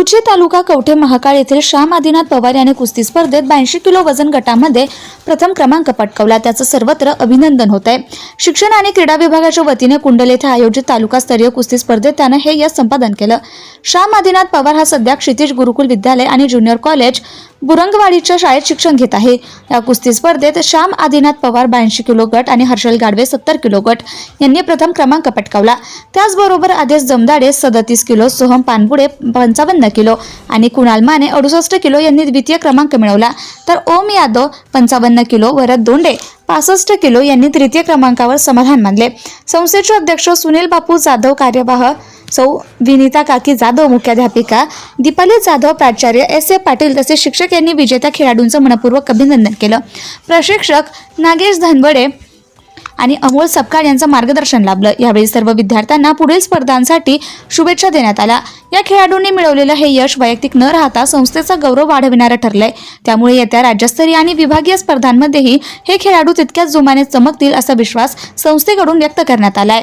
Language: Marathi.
उचे तालुका कवठे महाकाळ येथील श्याम आदिनाथ पवार याने कुस्ती स्पर्धेत ब्याऐंशी किलो वजन गटामध्ये प्रथम क्रमांक पटकावला. त्याचं सर्वत्र अभिनंदन होत आहे शिक्षण आणि क्रीडा विभागाच्या वतीने कुंडल येथे आयोजित तालुकास्तरीय कुस्ती स्पर्धेत त्यानं हे यश संपादन केलं. श्याम आदिनाथ पवार हा सध्या क्षितिज गुरुकुल विद्यालय आणि ज्युनियर कॉलेज बुरंगवाडीच्या शाळेत शिक्षण घेत आहे. या कुस्ती स्पर्धेत श्याम आदिनाथ पवार ब्याऐंशी किलो गट आणि हर्षल गाडवे सत्तर किलो गट यांनी प्रथम क्रमांक पटकावला. त्याचबरोबर आदेश जमदाडे सदतीस किलो सोहम पानपुडे पंचावन्न किलो आणि कुणाल माने अडुसष्ट किलो यांनी द्वितीय क्रमांक मिळवला. तर ओम यादव पंचावन्न किलो वरद दोंडे पासष्ट किलो यांनी तृतीय क्रमांकावर समाधान मानले. संस्थेचे अध्यक्ष सुनील बापू जाधव कार्यवाह सौ विनीता काकी जाधव मुख्याध्यापिका दीपाली जाधव प्राचार्य एस ए पाटील तसेच शिक्षक यांनी विजेत्या खेळाडूंचं मनपूर्वक अभिनंदन केलं. प्रशिक्षक नागेश धनवडे आणि अमोल सपकाळ यांचं मार्गदर्शन लाभलं. यावेळी सर्व विद्यार्थ्यांना पुढील स्पर्धांसाठी शुभेच्छा देण्यात आल्या. या खेळाडूंनी मिळवलेलं हे यश वैयक्तिक न राहता संस्थेचा गौरव वाढविणारं ठरलंय. त्यामुळे येत्या राज्यस्तरीय आणि विभागीय स्पर्धांमध्येही हे खेळाडू तितक्याच जोमाने चमकतील असा विश्वास संस्थेकडून व्यक्त करण्यात आलाय.